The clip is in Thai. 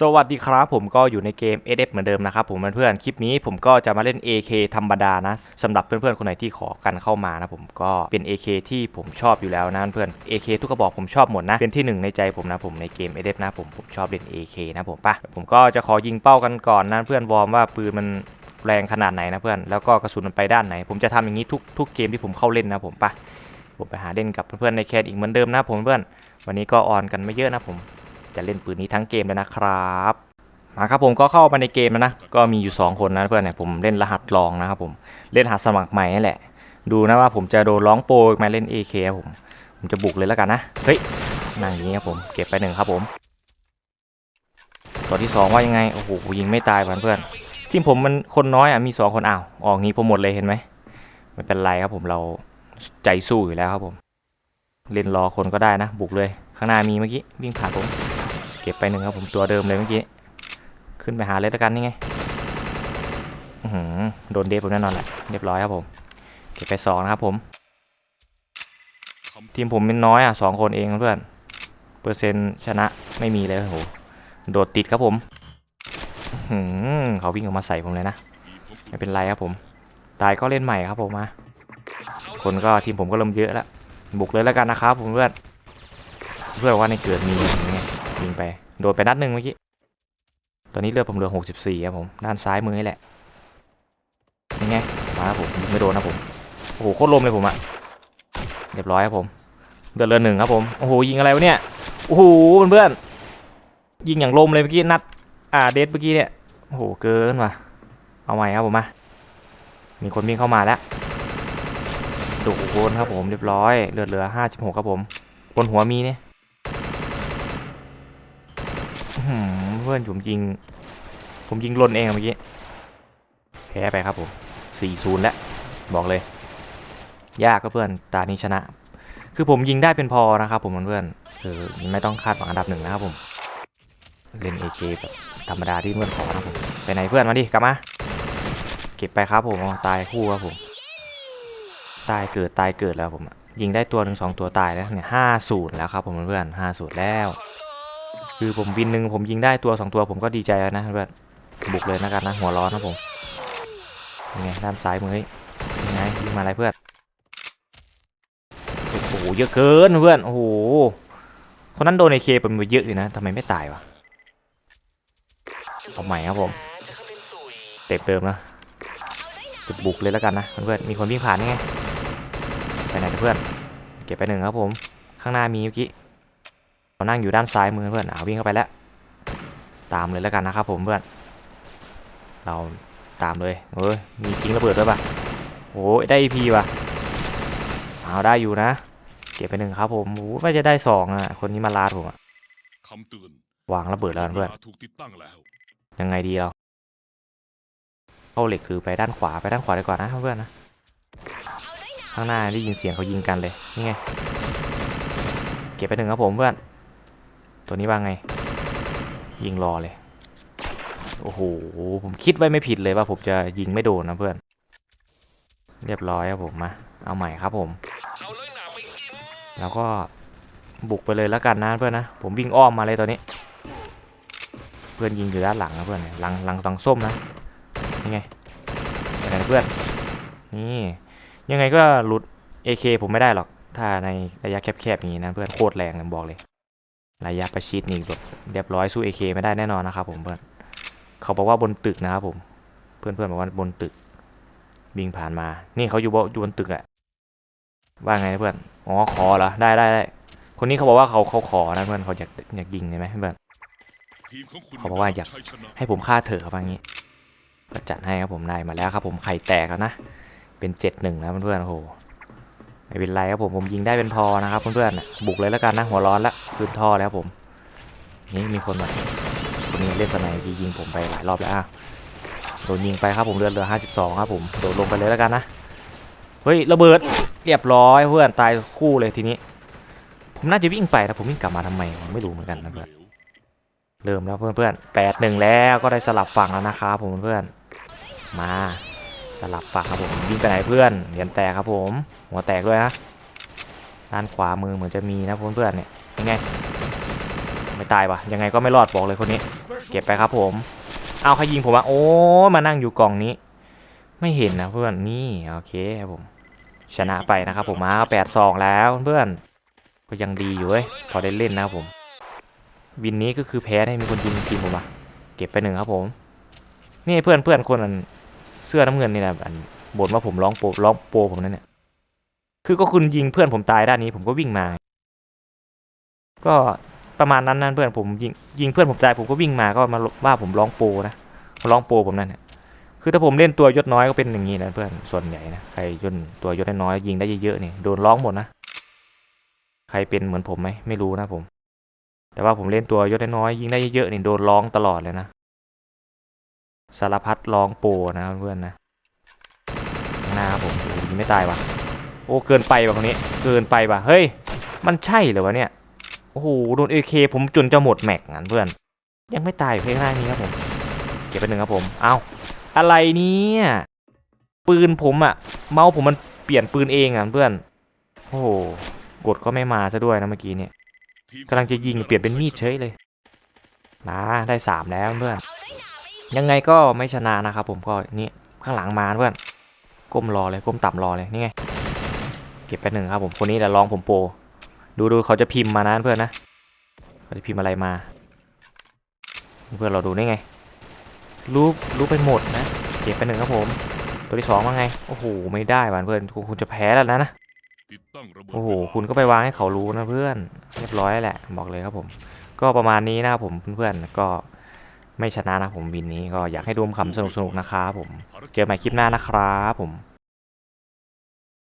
สวัสดีครับผมก็อยู่ในเกม SF เหมือนเดิมนะครับผมเพื่อนๆคลิปนี้ผมก็จะมาเล่น AK ธรรมดานะสำหรับเพื่อนๆคนไหนที่ขอกันเข้ามานะผมก็เป็น AK ที่ผมชอบอยู่แล้วนะเพื่อน AK ทุกกระบอกผมชอบหมดนะเป็นที่หนึ่งในใจผมนะผมในเกม SF นะผมผมชอบเล่น AK นะผมปะผมก็จะขอยิงเป้ากันก่อนนะเพื่อนวอร์มว่าปืนมันแรงขนาดไหนนะเพื่อนแล้วก็กระสุนมันไปด้านไหน ผมจะทำอย่างนี้ทุกทุกเกมที่ผมเข้าเล่นนะผมปะผมไปหาเล่นกับเพื่อนๆในแคสอีกเหมือนเดิมนะผมเพื่อนวันนี้ก็ออนกันไม่เยอะนะผม จะเล่นปืนนี้ทั้งเกมเลยนะครับมาครับผมก็เข้ามาในเกมแล้วนะ ก็มีอยู่ 2 คนนะเพื่อนเนี่ยผมเล่นรหัสลองนะครับผมเล่นรหัสสมัครใหม่นี่แหละ ดูนะว่าผมจะโดนร้องโปรมาเล่น AK ครับผมผมจะบุกเลยแล้วกันนะเฮ้ยนั่งอย่างนี้ครับผมเก็บไปหนึ่งครับผมตัวที่สองว่ายังไงโอ้โหยิงไม่ตายเพื่อนเพื่อนทีมผมมันคนน้อยอะมีสองคนอ้าวออกงี้ผมหมดเลยเห็นไหมไม่เป็นไรครับผมเราใจสู้อยู่แล้วครับผม เล่นรอคนก็ได้นะ บุกเลย ข้างหน้ามีเมื่อกี้วิ่งผ่านผม ก็บไปหนึ่งครับผมตัวเดิมเลยเมื่อกี้ ขึ้นไปหาเลยแล้วกันนี่ไงโดนเดฟผมแน่นอนแหละเรียบร้อยครับผม เก็บไปสองนะครับผม ทีมผมมันน้อยอะสองคนเองเพื่อน เปอร์เซ็นต์ชนะไม่มีเลยโอ้โห โดดติดครับผมเขาวิ่งออกมาใส่ผมเลยนะ ไม่เป็นไรครับผม ตายก็เล่นใหม่ครับผมมา คนก็ทีมผมก็เริ่มเยอะแล้ว บุกเลยแล้วกันนะครับผมเพื่อน เพื่อนว่าในเกิดมีอ ยิงไป โดนไปนัดหนึ่งเมื่อกี้ ตอนนี้เลือดผมเหลือ64ครับผม ด้านซ้ายมือนี่แหละนี่ไงมาครับผมไม่โดนนะผม โอ้โหโคตรลมเลยผมอะเรียบร้อยครับผม เดือดเรือหนึ่งครับผม โอ้โหยิงอะไรวะเนี่ย โอ้โหเพื่อนๆยิงอย่างลมเลยเมื่อกี้นัด อ่าเดทเมื่อกี้เนี่ย โอ้โหเกินว่ะ เอาใหม่ครับผมมา มีคนวิ่งเข้ามาแล้วดุโคนครับผมเรียบร้อยเลือดเหลือ56ครับผม บนหัวมีเนี่ย อื้อหือ เพื่อนผมยิง ผมยิงล่นเองเมื่อกี้ แพ้ไปครับผม4-0แล้ว บอกเลย ยากก็เพื่อน ตานี้ชนะ คือผมยิงได้เป็นพอนะครับผมเพื่อนคือไม่ต้องคาดหวังอันดับหนึ่งนะครับผม เล่น AK แบบธรรมดาที่เพื่อนขอนะผม ไปไหนเพื่อนมาดิกลับมา เก็บไปครับผม ตายคู่ครับผม ตายเกิดตายเกิดแล้วผมยิงได้ตัวหนึ่งสองตัวตายแล้วเนี่ยห้าศูนย์แล้วครับผมเพื่อนห้าศูนย์แล้ว คือผมวินหนึ่งผมยิงได้ตัวสองตัวผมก็ดีใจแล้วนะเพื่อนบุกเลยนะกันนะหัวร้อนนะผมยังไงด้านซ้ายมือยังไงยิงมาอะไรเพื่อนโอ้โหเยอะเกินเพื่อนโอ้โหคนนั้นโดนในเคเป็นเยอะอยู่นะทำไมไม่ตายวะเอาใหม่ครับผมเต็มเติมนะจะบุกเลยแล้วกันนะเพื่อนมีคนวิ่งผ่านไงไปไหนเพื่อนเก็บไปหนึ่งครับผม ข้างหน้ามีเมื่อกี้ เรานั่งอยู่ด้านซ้ายมือเพื่อนเอาวิ่งเข้าไปแล้ว ตามเลยแล้วกันนะครับผมเพื่อน เราตามเลยเอ้ยมีทิ้งระเบิดด้วยป่ะโอ้ยได้ EP ว่ะเอาได้อยู่นะเก็บไปหนึ่งครับผมโอ้ยไม่จะได้สองอะ คนนี้มาลาดผมอะคำเตือนวางระเบิดแล้วเพื่อนถูกติดตั้งแล้วยังไงดีเราเข้าเหล็กคือไปด้านขวาไปด้านขวาดีกว่านะเพื่อนๆนะข้างหน้าได้ยินเสียงเขายิงกันเลยนี่ไงเก็บไปหนึ่งครับผมเพื่อน ตัวนี้ว่าไง ยิงรอเลย โอ้โห ผมคิดไว้ไม่ผิดเลยว่าผมจะยิงไม่โดนนะเพื่อน เรียบร้อยครับผมมา เอาใหม่ครับผม แล้วก็บุกไปเลยแล้วกันนะเพื่อนนะ ผมวิ่งอ้อมมาเลยตอนนี้ เพื่อนยิงอยู่ด้านหลังนะเพื่อน หลังหลังตังส้มนะนี่ไงไปไหนนะเพื่อน นี่ ยังไงก็หลุด AK ผมไม่ได้หรอก ถ้าในระยะแคบๆอย่างนี้นะเพื่อนโคตรแรงเลยบอกเลย ระยะประชิดนี่แบบเรียบร้อยสู้ AK ไม่ได้แน่นอนนะครับผมเพื่อนเขาบอกว่าบนตึกนะครับผมเพื่อนๆบอกว่าบนตึกวิ่งผ่านมา นี่เขาอยู่บนอยู่บนตึกอะว่าไงเพื่อนอ๋อขอเหรอได้ได้ได้คนนี้เขาบอกว่าเขาเขาขอนะเพื่อนเขาอยากอยากยิงใช่ไหมเพื่อนเขาบอกว่าอยากให้ผมฆ่าเถอครับว่างี้ก็จัดให้ครับผมนายมาแล้วครับผมไข่แตกแล้วนะเป็นเจ็ดหนึ่งแล้วเพื่อนๆโอ้โห ไม่เป็นไรครับผมผมยิงได้เป็นพอนะครับเพื่อนๆบุกเลยแล้วกันนะหัวร้อนล้วคืนท่อแล้วผมนี่มีคนมาคนนี้เล่นสไนด์ยิงผมไปหลายรอบแล้วอะโดนยิงไปครับผมเลือดเหลือห้าสิบสองครับผมโดดลงไปเลยแล้วกันนะเฮ้ยระเบิดเรียบร้อยเพื่อนตายคู่เลยทีนี้ ผมน่าจะวิ่งไปแต่ผมวิ่งกลับมาทำไมผมไม่รู้เหมือนกันนะเพื่อนเริ่มแล้วเพื่อนๆแปดหนึ่งแล้วก็ได้สลับฝั่งแล้วนะครับผมเพื่อนมาสลับฝั่งครับผมวิ่งไปไหนเพื่อนเหรียญแตกครับผม หัวแตกด้วยนะด้านขวามือเหมือนจะมีนะเพื่อนๆเนี่ยยังไงไม่ตายวะยังไงก็ไม่รอดบอกเลยคนนี้ เก็บไปครับผม เอาใครยิงผมวะโอ้มานั่งอยู่กล่องนี้ ไม่เห็นนะเพื่อนนี่โอเคครับผมชนะไปนะครับผมมาแปดสองแล้วเพื่อนก็ยังดีอยู่เว้ยพอได้เล่นนะครับผม วินนี้ก็คือแพ้ให้มีคนยิงทีมผมอะเก็บไปหนึ่งครับผม นี่เพื่อนเพื่อนคนอันเสื้อน้ำเงินนี่แหละอันบ่นว่าผมร้องโปรร้องโปผมนั่นเนี่ย คือก็คุณยิงเพื่อนผมตายด้านนี้ ผมก็วิ่งมา ก็ประมาณนั้นนั่นเพื่อนผมยิงยิงเพื่อนผมตายผมก็วิ่งมาก็มาว่าผมร้องโปนะร้องโปผมนั่นเนี่ยคือถ้าผมเล่นตัวยศน้อยก็เป็นอย่างนี้นะเพื่อนส่วนใหญ่นะใครยศตัวยศน้อยยิงได้เยอะๆนี่โดนร้องหมดนะใครเป็นเหมือนผมไหมไม่รู้นะผม แต่ว่าผมเล่นตัวยศน้อยยิงได้เยอะๆนี่โดนร้องตลอดเลยนะสารพัดร้องโปนะเพื่อนนะหน้าผมยิงไม่ตายว่ะ โอ้เกินไปว่ะคนนี้ เกินไปว่ะเฮ้ย มันใช่เหรอวะเนี่ยโอ้โหโดนเอเคผมจนจะหมดแม็กงั้นเพื่อน ยังไม่ตายเพลงหน้านี้ครับผมเก็บไปหนึ่งครับผมเอาอะไรเนี่ยปืนผมอะเมาส์ผมมันเปลี่ยนปืนเองอะเพื่อนโอ้โหกดก็ไม่มาซะด้วยนะเมื่อกี้เนี่ยกำลังจะยิงเปลี่ยนเป็นมีดเฉยเลยนะได้สามแล้วเพื่อนยังไงก็ไม่ชนะนะครับผมก็นี่ข้างหลังมาเพื่อนก้มรอเลยก้มต่ำรอเลยนี่ไง เก็บไปหนึ่งครับผมคนนี้แหละลองผมโปรดูดูเขาจะพิมพ์มานะเพื่อนนะเขาจะพิมพ์อะไรมา เพื่อนเราดูได้ไง รู้รู้ไปหมดนะ เก็บไปหนึ่งครับผม ตัวที่สองว่าไง โอ้โหไม่ได้ว่ะเพื่อนคุณจะแพ้แล้วนะนะโอ้โหคุณก็ไปวางให้เขารู้นะเพื่อนเรียบร้อยแหละบอกเลยครับผม ก็ประมาณนี้นะครับผมเพื่อนๆก็ไม่ชนะนะผมวินนี้ก็อยากให้ดูคำสนุกๆนะครับผม เจอใหม่คลิปหน้านะครับผม